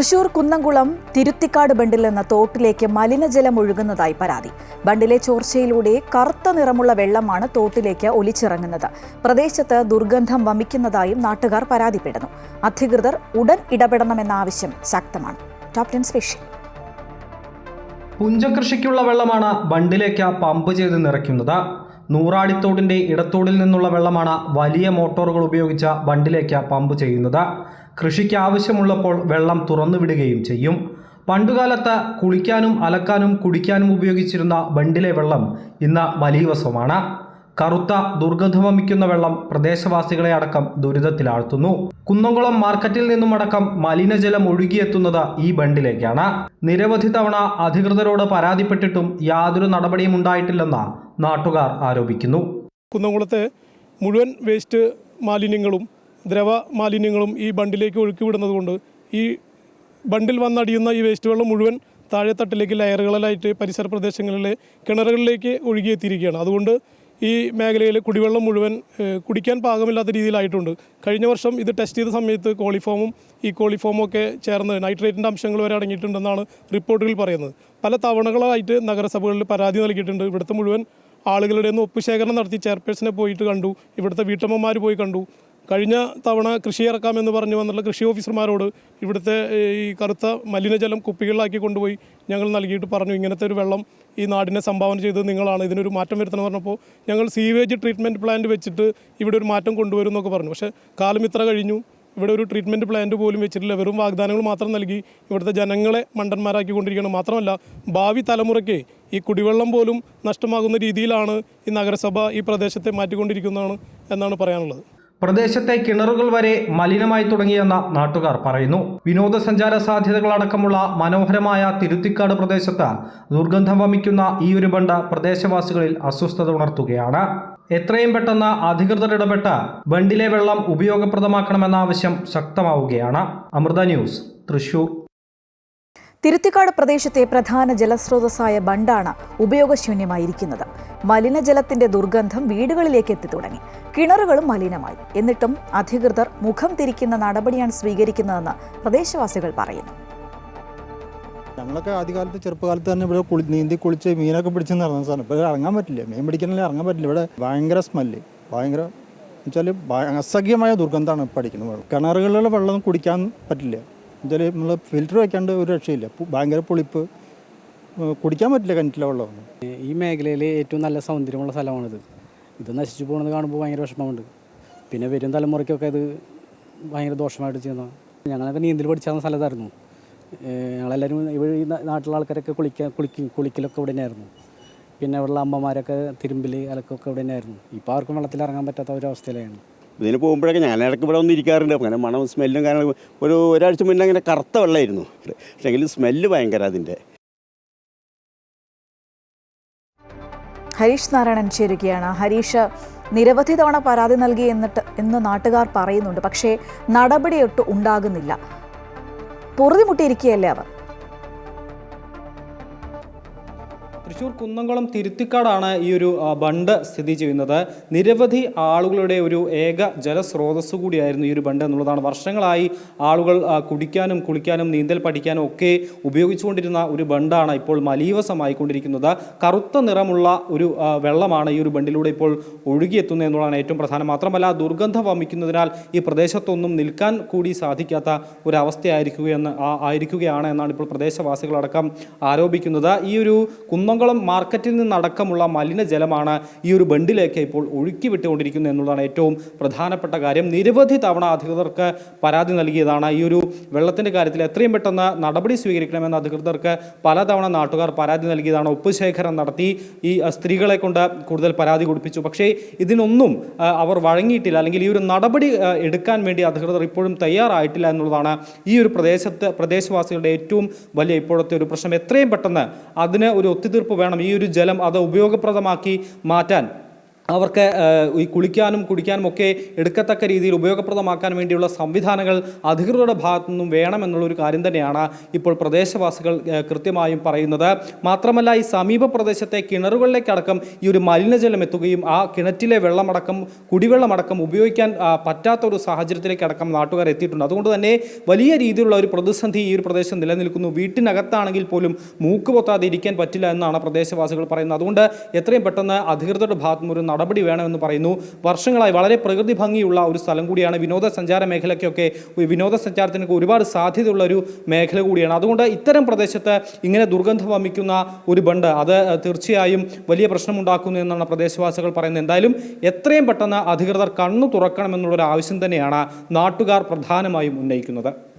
തൃശൂർ കുന്നംകുളം തിരുത്തിക്കാട് ബണ്ടിൽ നിന്ന് തോട്ടിലേക്ക് മലിനജലം ഒഴുകുന്നതായി പരാതി. ബണ്ടിലെ ചോർച്ചയിലൂടെ കറുത്ത നിറമുള്ള വെള്ളമാണ് തോട്ടിലേക്ക് ഒലിച്ചിറങ്ങുന്നത്. പ്രദേശത്ത് ദുർഗന്ധം വമിക്കുന്നതായും നാട്ടുകാർ പരാതിപ്പെടുന്നു. അധികൃതർ ഉടൻ ഇടപെടണമെന്ന ആവശ്യം ശക്തമാണ്. പുഞ്ചകൃഷിക്കുള്ള വെള്ളമാണ് ബണ്ടിലേക്ക് പമ്പ് ചെയ്ത് നിറയ്ക്കുന്നത്. നൂറാടിത്തോടിന്റെ ഇടത്തോടിൽ നിന്നുള്ള വെള്ളമാണ് വലിയ മോട്ടോറുകൾ ഉപയോഗിച്ച ബണ്ടിലേക്ക് പമ്പ് ചെയ്യുന്നത്. കൃഷിക്ക് ആവശ്യമുള്ളപ്പോൾ വെള്ളം തുറന്നുവിടുകയും ചെയ്യും. പണ്ടുകാലത്ത് കുളിക്കാനും അലക്കാനും കുടിക്കാനും ഉപയോഗിച്ചിരുന്ന ബണ്ടിലെ വെള്ളം ഇന്ന് മലീവസമാണ് കറുത്ത ദുർഗന്ധം വമിക്കുന്ന വെള്ളം പ്രദേശവാസികളെ അടക്കം ദുരിതത്തിലാഴ്ത്തുന്നു. കുന്നംകുളം മാർക്കറ്റിൽ നിന്നുമടക്കം മലിനജലം ഒഴുകിയെത്തുന്നത് ഈ ബണ്ടിലേക്കാണ്. നിരവധി തവണ അധികൃതരോട് പരാതിപ്പെട്ടിട്ടും യാതൊരു നടപടിയും ഉണ്ടായിട്ടില്ലെന്ന് നാട്ടുകാർ ആരോപിക്കുന്നു. കുന്നംകുളത്തെ മുഴുവൻ വേസ്റ്റ് മാലിന്യങ്ങളും ദ്രവ മാലിന്യങ്ങളും ഈ ബണ്ടിലേക്ക് ഒഴുക്കി വിടുന്നത് കൊണ്ട് ഈ ബണ്ടിൽ വന്നടിയുന്ന ഈ വേസ്റ്റ് വെള്ളം മുഴുവൻ താഴെത്തട്ടിലേക്ക് ലയറുകളിലായിട്ട് പരിസര പ്രദേശങ്ങളിലെ കിണറുകളിലേക്ക് ഒഴുകിയെത്തിയിരിക്കുകയാണ്. അതുകൊണ്ട് ഈ മേഖലയിൽ കുടിവെള്ളം മുഴുവൻ കുടിക്കാൻ പാകമില്ലാത്ത രീതിയിലായിട്ടുണ്ട്. കഴിഞ്ഞ വർഷം ഇത് ടെസ്റ്റ് ചെയ്ത സമയത്ത് കോളിഫോമും ഈ കോളിഫോമും ഒക്കെ ചേർന്ന് നൈട്രേറ്റിന്റെ അംശങ്ങൾ വരെ അടങ്ങിയിട്ടുണ്ടെന്നാണ് റിപ്പോർട്ടുകൾ പറയുന്നത്. പല തവണകളായിട്ട് നഗരസഭകളിൽ പരാതി നൽകിയിട്ടുണ്ട്. ഇവിടുത്തെ മുഴുവൻ ആളുകളുടെ ഒന്ന് ഒപ്പുശേഖരണം നടത്തി ചെയർപേഴ്സനെ പോയിട്ട് കണ്ടു. ഇവിടുത്തെ വീട്ടമ്മമാർ പോയി കണ്ടു. കഴിഞ്ഞ തവണ കൃഷി ഇറക്കാമെന്ന് പറഞ്ഞു വന്നുള്ള കൃഷി ഓഫീസർമാരോട് ഇവിടുത്തെ ഈ കറുത്ത മലിനജലം കുപ്പികളിലാക്കി കൊണ്ടുപോയി ഞങ്ങൾ നൽകിയിട്ട് പറഞ്ഞു ഇങ്ങനത്തെ ഒരു വെള്ളം ഈ നാടിനെ സംഭാവന ചെയ്തത് നിങ്ങളാണ് ഇതിനൊരു മാറ്റം വരുത്തണം പറഞ്ഞപ്പോൾ ഞങ്ങൾ സീവേജ് ട്രീറ്റ്മെന്റ് പ്ലാന്റ് വെച്ചിട്ട് ഇവിടെ ഒരു മാറ്റം കൊണ്ടുവരും എന്നൊക്കെ പറഞ്ഞു. പക്ഷേ കാലം ഇത്ര കഴിഞ്ഞു ഇവിടെ ഒരു ട്രീറ്റ്മെന്റ് പ്ലാന്റ് പോലും വെച്ചിട്ടില്ല. വെറും വാഗ്ദാനങ്ങൾ മാത്രം നൽകി ഇവിടുത്തെ ജനങ്ങളെ മണ്ടന്മാരാക്കി കൊണ്ടിരിക്കണം മാത്രമല്ല ഭാവി തലമുറയ്ക്ക് ഈ കുടിവെള്ളം പോലും നഷ്ടമാകുന്ന രീതിയിലാണ് ഈ നഗരസഭ ഈ പ്രദേശത്തെ മാറ്റിക്കൊണ്ടിരിക്കുന്നതാണ് എന്നാണ് പറയാനുള്ളത്. പ്രദേശത്തെ കിണറുകൾ വരെ മലിനമായി തുടങ്ങിയെന്ന നാട്ടുകാർ പറയുന്നു. വിനോദസഞ്ചാര സാധ്യതകളടക്കമുള്ള മനോഹരമായ തിരുത്തിക്കാട് പ്രദേശത്ത് ദുർഗന്ധം വമിക്കുന്ന ഈ ഒരു ബണ്ട് പ്രദേശവാസികളിൽ അസ്വസ്ഥത ഉണർത്തുകയാണ്. എത്രയും പെട്ടെന്ന് അധികൃതർ ഇടപെട്ട് ബണ്ടിലെ വെള്ളം ഉപയോഗപ്രദമാക്കണമെന്ന ആവശ്യം ശക്തമാവുകയാണ്. അമൃത ന്യൂസ് തൃശൂർ. തിരുത്തിക്കാട് പ്രദേശത്തെ പ്രധാന ജലസ്രോതസ്സായ ബണ്ടാണ് ഉപയോഗശൂന്യമായിരിക്കുന്നത്. മലിനജലത്തിന്റെ ദുർഗന്ധം വീടുകളിലേക്ക് എത്തി തുടങ്ങി. കിണറുകളും മലിനമായി. എന്നിട്ടും അധികൃതർ മുഖം തിരിക്കുന്ന നടപടിയാണ് സ്വീകരിക്കുന്നതെന്ന് പ്രദേശവാസികൾ പറയുന്നു. ഞങ്ങളൊക്കെ ആദ്യകാലത്ത് ചെറുപ്പകാലത്ത് തന്നെ ഇവിടെ കുളി നീന്തി കുളിച്ച് മീനൊക്കെ പിടിച്ച് നടന്ന സാധനം. ഇപ്പോൾ ഇറങ്ങാൻ പറ്റില്ല. മീൻ പിടിക്കണമെങ്കിൽ ഇറങ്ങാൻ പറ്റില്ല. ഇവിടെ ഭയങ്കര സ്മെല്ല് ഭയങ്കര വെച്ചാൽ അസഹ്യമായ ദുർഗന്ധമാണ് പഠിക്കുന്നത് കിണറുകളിലുള്ള വെള്ളം കുടിക്കാൻ പറ്റില്ല. എന്നുവെച്ചാൽ നമ്മൾ ഫിൽറ്റർ വയ്ക്കാണ്ട് ഒരു രക്ഷയില്ല. ഭയങ്കര പുളിപ്പ്. കുടിക്കാൻ പറ്റില്ല കിണറ്റിലെ വെള്ളമൊന്നും. ഈ മേഖലയിൽ ഏറ്റവും നല്ല സൗന്ദര്യമുള്ള സ്ഥലമാണിത്. ഇത് നശിച്ചു പോകുന്നത് കാണുമ്പോൾ ഭയങ്കര വിഷമമുണ്ട്. പിന്നെ വരും തലമുറയ്ക്കൊക്കെ ഇത് ഭയങ്കര ദോഷമായിട്ട് ചെയ്യുന്ന ഞങ്ങളൊക്കെ നീന്തൽ പഠിച്ചാൽ സ്ഥലത്തായിരുന്നു. ഞങ്ങളെല്ലാവരും ഇവിടെ ഈ നാട്ടിലെ ആൾക്കാരൊക്കെ കുളിക്കാൻ കുളിക്കും കുളിക്കലൊക്കെ ഇവിടെ തന്നെയായിരുന്നു. പിന്നെ ഇവിടെയുള്ള അമ്മമാരൊക്കെ തിരുമ്പിൽ അലക്കൊക്കെ ഇവിടെ തന്നെയായിരുന്നു. ഇപ്പോൾ ആർക്കും വെള്ളത്തിൽ ഇറങ്ങാൻ പറ്റാത്ത ഒരു അവസ്ഥയിലാണ്. ഇതിന് പോകുമ്പോഴൊക്കെ ഞാൻ ഇടയ്ക്ക് ഇവിടെ വന്ന് ഇരിക്കാറുണ്ട്. അങ്ങനെ മണം സ്മെല്ലും കാരണം ഒരു ഒരാഴ്ച മുന്നേ അങ്ങനെ കറുത്ത വെള്ളമായിരുന്നു. പക്ഷേ എങ്കിലും സ്മെല്ല് ഭയങ്കര അതിന്റെ. ഹരീഷ് നാരായണൻ ചേരുകയാണ്. ഹരീഷ് നിരവധി തവണ പരാതി നൽകി എന്നിട്ട് എന്ന് നാട്ടുകാർ പറയുന്നുണ്ട്. പക്ഷേ നടപടിയൊട്ട് ഉണ്ടാകുന്നില്ല. പൊറുതിമുട്ടിയിരിക്കുകയല്ലേ അവർ? തൃശ്ശൂർ കുന്നംകുളം തിരുത്തിക്കാടാണ് ഈ ഒരു ബണ്ട് സ്ഥിതി ചെയ്യുന്നത്. നിരവധി ആളുകളുടെ ഒരു ഏക ജലസ്രോതസ് കൂടിയായിരുന്നു ഈ ഒരു ബണ്ട് എന്നുള്ളതാണ്. വർഷങ്ങളായി ആളുകൾ കുടിക്കാനും കുളിക്കാനും നീന്തൽ പഠിക്കാനും ഒക്കെ ഉപയോഗിച്ചുകൊണ്ടിരുന്ന ഒരു ബണ്ടാണ് ഇപ്പോൾ മലീവസമായിക്കൊണ്ടിരിക്കുന്നത്. കറുത്ത നിറമുള്ള ഒരു വെള്ളമാണ് ഈ ഒരു ബണ്ടിലൂടെ ഇപ്പോൾ ഒഴുകിയെത്തുന്നത് എന്നുള്ളതാണ് ഏറ്റവും പ്രധാനം. മാത്രമല്ല ദുർഗന്ധം വമിക്കുന്നതിനാൽ ഈ പ്രദേശത്തൊന്നും നിൽക്കാൻ കൂടി സാധിക്കാത്ത ഒരവസ്ഥയായിരിക്കുകയെന്ന് ആയിരിക്കുകയാണ് എന്നാണ് ഇപ്പോൾ പ്രദേശവാസികളടക്കം ആരോപിക്കുന്നത്. ഈ ഒരു കുന്നംകുളം മാർക്കറ്റിൽ നിന്നടക്കമുള്ള മലിനജലമാണ് ഈ ഒരു ബണ്ടിലേക്ക് ഇപ്പോൾ ഒഴുക്കി വിട്ടുകൊണ്ടിരിക്കുന്നത് എന്നുള്ളതാണ് ഏറ്റവും പ്രധാനപ്പെട്ട കാര്യം. നിരവധി തവണ അധികൃതർക്ക് പരാതി നൽകിയതാണ് ഈ ഒരു വെള്ളത്തിന്റെ കാര്യത്തിൽ എത്രയും പെട്ടെന്ന് നടപടി സ്വീകരിക്കണമെന്ന് അധികൃതർക്ക് പലതവണ നാട്ടുകാർ പരാതി നൽകിയതാണ്. ഒപ്പുശേഖരം നടത്തി ഈ സ്ത്രീകളെ കൊണ്ട് കൂടുതൽ പരാതി കൊടുപ്പിച്ചു. പക്ഷേ ഇതിനൊന്നും അവർ വഴങ്ങിയിട്ടില്ല. അല്ലെങ്കിൽ ഈ ഒരു നടപടി എടുക്കാൻ വേണ്ടി അധികൃതർ ഇപ്പോഴും തയ്യാറായിട്ടില്ല എന്നുള്ളതാണ് ഈ ഒരു പ്രദേശത്ത് പ്രദേശവാസികളുടെ ഏറ്റവും വലിയ ഇപ്പോഴത്തെ ഒരു പ്രശ്നം. എത്രയും പെട്ടെന്ന് അതിന് ഒരു ഒത്തുതീർപ്പ് വേണം. ഈ ഒരു ജലം അത് ഉപയോഗപ്രദമാക്കി മാറ്റാൻ. അവർക്ക് ഈ കുളിക്കാനും കുടിക്കാനും ഒക്കെ എടുക്കത്തക്ക രീതിയിൽ ഉപയോഗപ്രദമാക്കാൻ വേണ്ടിയുള്ള സംവിധാനങ്ങൾ അധികൃതരുടെ ഭാഗത്തു നിന്നും വേണമെന്നുള്ളൊരു കാര്യം തന്നെയാണ് ഇപ്പോൾ പ്രദേശവാസികൾ കൃത്യമായും പറയുന്നത്. മാത്രമല്ല ഈ സമീപ പ്രദേശത്തെ കിണറുകളിലേക്കടക്കം ഈ ഒരു മലിനജലം എത്തുകയും ആ കിണറ്റിലെ വെള്ളമടക്കം കുടിവെള്ളമടക്കം ഉപയോഗിക്കാൻ പറ്റാത്ത ഒരു സാഹചര്യത്തിലേക്കടക്കം നാട്ടുകാർ എത്തിയിട്ടുണ്ട്. അതുകൊണ്ട് തന്നെ വലിയ രീതിയിലുള്ള ഒരു പ്രതിസന്ധി ഈ ഒരു പ്രദേശം നിലനിൽക്കുന്നു. വീട്ടിനകത്താണെങ്കിൽ പോലും മൂക്ക് പൊത്താതെ ഇരിക്കാൻ പറ്റില്ല എന്നാണ് പ്രദേശവാസികൾ പറയുന്നത്. അതുകൊണ്ട് എത്രയും പെട്ടെന്ന് അധികൃതരുടെ ഭാഗത്തുനിന്ന് ഒരു നടപടി വേണമെന്ന് പറയുന്നു. വർഷങ്ങളായി വളരെ പ്രകൃതി ഭംഗിയുള്ള ഒരു സ്ഥലം കൂടിയാണ് വിനോദസഞ്ചാര മേഖലയ്ക്കൊക്കെ വിനോദസഞ്ചാരത്തിനൊക്കെ ഒരുപാട് സാധ്യതയുള്ള ഒരു മേഖല കൂടിയാണ്. അതുകൊണ്ട് ഇത്തരം പ്രദേശത്ത് ഇങ്ങനെ ദുർഗന്ധം വമിക്കുന്ന ഒരു ബണ്ട് അത് തീർച്ചയായും വലിയ പ്രശ്നമുണ്ടാക്കുന്നു എന്നാണ് പ്രദേശവാസികൾ പറയുന്നത്. എന്തായാലും എത്രയും പെട്ടെന്ന് അധികൃതർ കണ്ണു തുറക്കണമെന്നുള്ളൊരു ആവശ്യം തന്നെയാണ് നാട്ടുകാർ പ്രധാനമായും ഉന്നയിക്കുന്നത്.